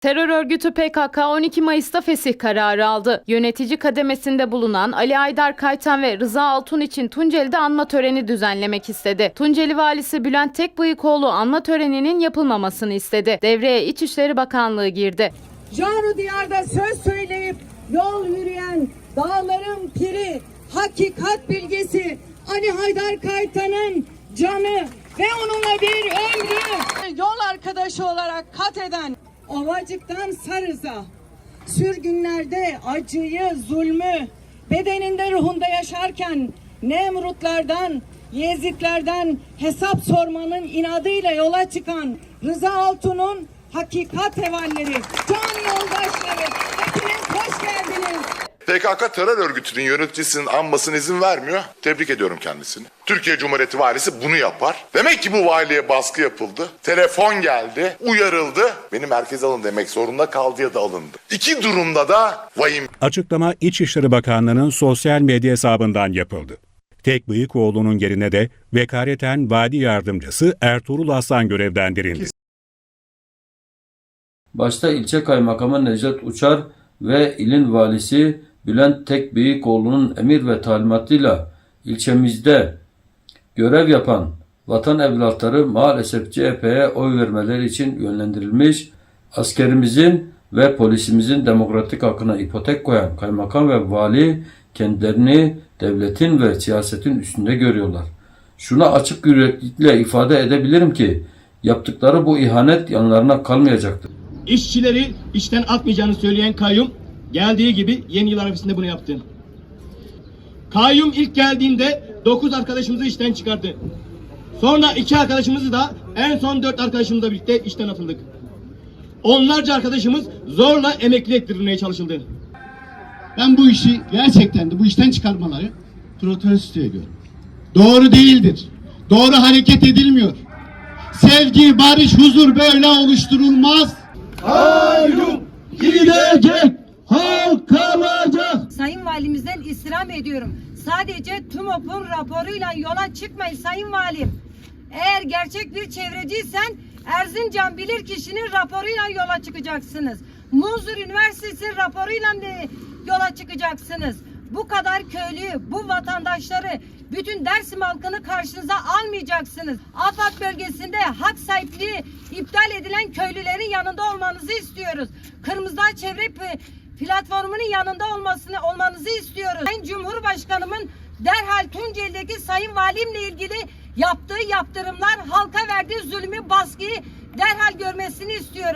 Terör örgütü PKK 12 Mayıs'ta fesih kararı aldı. Yönetici kademesinde bulunan Ali Aydar Kaytan ve Rıza Altun için Tunceli'de anma töreni düzenlemek istedi. Tunceli valisi Bülent Tekbıyıkoğlu anma töreninin yapılmamasını istedi. Devreye İçişleri Bakanlığı girdi. Canı diyarda söz söyleyip yol yürüyen dağların piri, hakikat bilgisi Ali Haydar Kaytan'ın canı ve onunla bir ömrü yol arkadaşı olarak kat eden Ovacık'tan Sarız'a sürgünlerde acıyı, zulmü bedeninde ruhunda yaşarken Nemrutlardan, Yezidlerden hesap sormanın inadıyla yola çıkan Rıza Altun'un hakikat hevalleri, can yoldaşları hepiniz hoş geldiniz. PKK terör örgütünün yöneticisinin anmasına izin vermiyor. Tebrik ediyorum kendisini. Türkiye Cumhuriyeti valisi bunu yapar. Demek ki bu valiliğe baskı yapıldı. Telefon geldi, uyarıldı. Beni merkeze alın demek zorunda kaldı ya da alındı. İki durumda da vahim Açıklama İçişleri Bakanlığı'nın sosyal medya hesabından yapıldı. Tek Bıyıkoğlu'nun yerine de vekaleten vadi yardımcısı Ertuğrul Aslan görevlendirildi. Başta ilçe kaymakamı Necdet Uçar ve ilin valisi Bülent Tekbeyikoğlu'nun emir ve talimatıyla ilçemizde görev yapan vatan evlatları maalesef CHP'ye oy vermeleri için yönlendirilmiş, askerimizin ve polisimizin demokratik hakkına ipotek koyan kaymakam ve vali kendilerini devletin ve siyasetin üstünde görüyorlar. Şuna açık yüreklilikle ifade edebilirim ki yaptıkları bu ihanet yanlarına kalmayacaktır. İşçileri işten atmayacağını söyleyen kayyum geldiği gibi yeni yıl arifesinde bunu yaptı. Kayyum ilk geldiğinde 9 arkadaşımızı işten çıkardı. Sonra iki arkadaşımızı da en son 4 arkadaşımızla birlikte işten atıldık. Onlarca arkadaşımız zorla emekli ettirilmeye çalışıldı. Ben bu işi gerçekten de bu işten çıkarmaları protesto ediyorum. Doğru değildir. Doğru hareket edilmiyor. Sevgi, barış, huzur böyle oluşturulmaz. İstirham ediyorum. Sadece TÜMOP'un raporuyla yola çıkmayın Sayın Valim. Eğer gerçek bir çevreciysen Erzincan Bilirkişi'nin raporuyla yola çıkacaksınız. Muzur Üniversitesi raporuyla yola çıkacaksınız. Bu kadar köylüyü, bu vatandaşları, bütün Dersim halkını karşınıza almayacaksınız. AFAD bölgesinde hak sahipliği iptal edilen köylülerin yanında olmanızı istiyoruz. Kırmızı Çevre platformunun yanında olmasını olmanızı istiyoruz. Sayın Cumhurbaşkanımın derhal Tunceli'deki Sayın Valimle ilgili yaptığı yaptırımlar halka verdiği zulmü baskıyı derhal görmesini istiyorum.